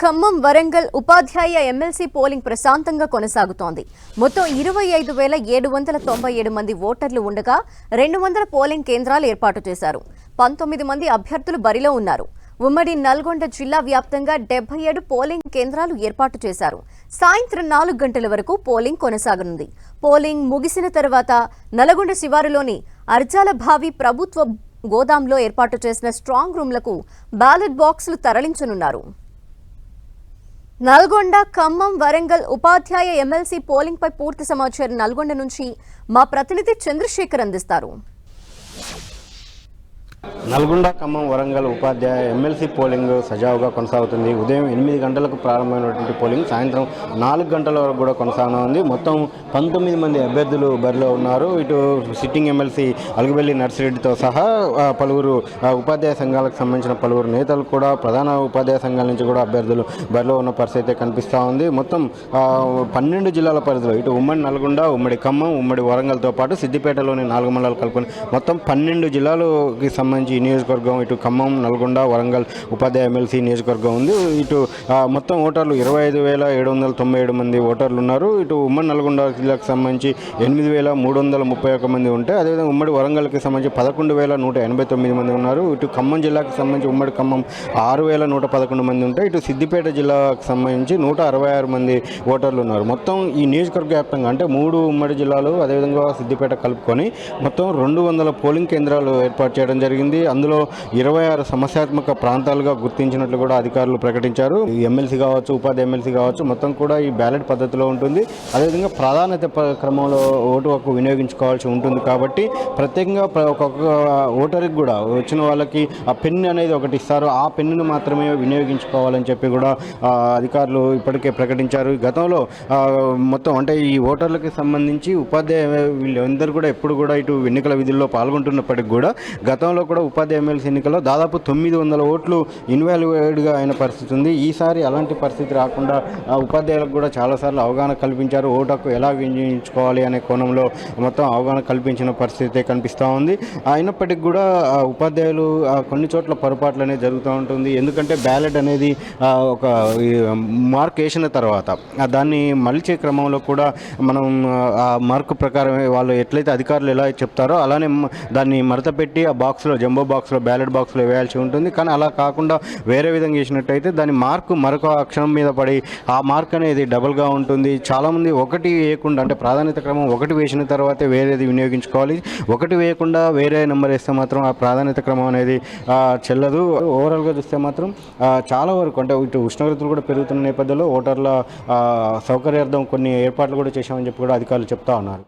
ఖమ్మం వరంగల్ ఉపాధ్యాయ MLC polling ప్రశాంతంగా కొనసాగుతోంది. మొత్తం ఇరవై ఐదు వేల ఏడు వందల తొంభై ఏడు మంది ఓటర్లు ఉండగా రెండు వందల పోలింగ్ కేంద్రాలు ఏర్పాటు చేశారు. పంతొమ్మిది మంది అభ్యర్థులు బరిలో ఉన్నారు. ఉమ్మడి నల్గొండ జిల్లా వ్యాప్తంగా డెబ్బై ఏడు పోలింగ్ కేంద్రాలు ఏర్పాటు చేశారు. సాయంత్రం నాలుగు గంటల వరకు పోలింగ్ కొనసాగనుంది. పోలింగ్ ముగిసిన తర్వాత నల్గొండ శివారులోని అర్జాల భావి ప్రభుత్వ గోదాంలో ఏర్పాటు చేసిన స్ట్రాంగ్ రూమ్లకు బ్యాలెట్ బాక్సులు తరలించనున్నారు. నల్గొండ ఖమ్మం వరంగల్ ఉపాధ్యాయ ఎమ్మెల్సీ పోలింగ్పై పూర్తి సమాచారం నల్గొండ నుంచి మా ప్రతినిధి చంద్రశేఖర్ అందిస్తారు. నల్గొండ ఖమ్మం వరంగల్ ఉపాధ్యాయ ఎమ్మెల్సీ పోలింగ్ సజావుగా కొనసాగుతుంది. ఉదయం ఎనిమిది గంటలకు ప్రారంభమైనటువంటి పోలింగ్ సాయంత్రం నాలుగు గంటల వరకు కూడా కొనసాగనుంది. మొత్తం పంతొమ్మిది మంది అభ్యర్థులు బరిలో ఉన్నారు. ఇటు సిట్టింగ్ ఎమ్మెల్సీ అలుగుబెల్లి నర్సిరెడ్డితో సహా పలువురు ఉపాధ్యాయ సంఘాలకు సంబంధించిన పలువురు నేతలు కూడా ప్రధాన ఉపాధ్యాయ సంఘాల నుంచి కూడా అభ్యర్థులు బరిలో ఉన్న పరిస్థితి అయితే కనిపిస్తూ ఉంది. మొత్తం పన్నెండు జిల్లాల పరిధిలో ఇటు ఉమ్మడి నల్గొండ ఉమ్మడి ఖమ్మం ఉమ్మడి వరంగల్తో పాటు సిద్దిపేటలోని నాలుగు మండలాలు కలుపుకొని మొత్తం పన్నెండు జిల్లాలకి సంబంధించి నియోజకవర్గం ఇటు ఖమ్మం నల్గొండ వరంగల్ ఉపాధ్యాయ ఎమ్మెల్సీ నియోజకవర్గం ఉంది. ఇటు మొత్తం ఓటర్లు ఇరవై ఐదు వేల ఏడు వందల తొంభై ఏడు మంది ఓటర్లు ఉన్నారు ఇటు ఉమ్మడి నల్గొండ జిల్లాకు సంబంధించి ఎనిమిది వేల మూడు వందల ముప్పై ఒక్క మంది ఉంటే అదేవిధంగా ఉమ్మడి వరంగల్కి సంబంధించి పదకొండు వేల నూట ఎనభై తొమ్మిది మంది ఉన్నారు. ఇటు ఖమ్మం జిల్లాకు సంబంధించి ఉమ్మడి ఖమ్మం ఆరు వేల నూట పదకొండు మంది ఉంటే ఇటు సిద్దిపేట జిల్లాకు సంబంధించి నూట అరవై ఆరు మంది ఓటర్లు ఉన్నారు మొత్తం ఈ నియోజకవర్గ వ్యాప్తంగా అంటే మూడు ఉమ్మడి జిల్లాలు అదేవిధంగా సిద్దిపేట కలుపుకొని మొత్తం రెండు వందల పోలింగ్ కేంద్రాలు ఏర్పాటు చేయడం జరిగింది. అందులో ఇరవై ఆరు సమస్యాత్మక ప్రాంతాలుగా గుర్తించినట్లు కూడా అధికారులు ప్రకటించారు. ఈ ఎమ్మెల్సీ కావచ్చు ఉపాధి ఎమ్మెల్సీ కావచ్చు మొత్తం కూడా ఈ బ్యాలెట్ పద్ధతిలో ఉంటుంది. అదేవిధంగా ప్రాధాన్యత క్రమంలో ఓటు హక్కు వినియోగించుకోవాల్సి ఉంటుంది కాబట్టి ప్రత్యేకంగా ఒక్కొక్క ఓటర్కి కూడా వచ్చిన వాళ్ళకి ఆ పెన్ అనేది ఒకటి ఇస్తారు. ఆ పెన్నును మాత్రమే వినియోగించుకోవాలని చెప్పి కూడా అధికారులు ఇప్పటికే ప్రకటించారు. గతంలో మొత్తం అంటే ఈ ఓటర్లకు సంబంధించి ఉపాధ్యాయ వీళ్ళందరూ కూడా ఎప్పుడు కూడా ఇటు ఎన్నికల విధుల్లో పాల్గొంటున్నప్పటికి కూడా గతంలో కూడా ఉపాధి ఎమ్మెల్సీ ఎన్నికల్లో దాదాపు తొమ్మిది వందల ఓట్లు ఇన్వాల్యుయేట్గా అయిన పరిస్థితి ఉంది. ఈసారి అలాంటి పరిస్థితి రాకుండా ఆ, ఉపాధ్యాయులకు కూడా చాలాసార్లు అవగాహన కల్పించారు. ఓటకు ఎలా వినియోగించుకోవాలి అనే కోణంలో మొత్తం అవగాహన కల్పించిన పరిస్థితి కనిపిస్తూ ఉంది. అయినప్పటికీ కూడా ఉపాధ్యాయులు కొన్ని చోట్ల పొరపాట్లు అనేది జరుగుతూ ఉంటుంది. ఎందుకంటే బ్యాలెట్ అనేది ఒక మార్క్ వేసిన తర్వాత దాన్ని మలిచే క్రమంలో కూడా మనం ఆ మార్క్ ప్రకారం వాళ్ళు ఎట్లయితే అధికారులు ఎలా చెప్తారో అలానే దాన్ని మడత పెట్టి ఆ బాక్స్లో జంబో బాక్స్లో బ్యాలెట్ బాక్స్లో వేయాల్సి ఉంటుంది. కానీ అలా కాకుండా వేరే విధంగా చేసినట్టయితే దాని మార్కు మరొక అక్షరం మీద పడి ఆ మార్క్ అనేది డబుల్గా ఉంటుంది. చాలామంది ఒకటి వేయకుండా అంటే ప్రాధాన్యత క్రమం ఒకటి వేసిన తర్వాతే వేరేది వినియోగించుకోవాలి. ఒకటి వేయకుండా వేరే నెంబర్ వేస్తే మాత్రం ఆ ప్రాధాన్యత క్రమం అనేది చెల్లదు. ఓవరాల్గా చూస్తే మాత్రం చాలా వరకు అంటే ఇటు ఉష్ణోగ్రతలు కూడా పెరుగుతున్న నేపథ్యంలో ఓటర్ల సౌకర్యార్థం కొన్ని ఏర్పాట్లు కూడా చేశామని చెప్పి కూడా అధికారులు చెప్తా ఉన్నారు.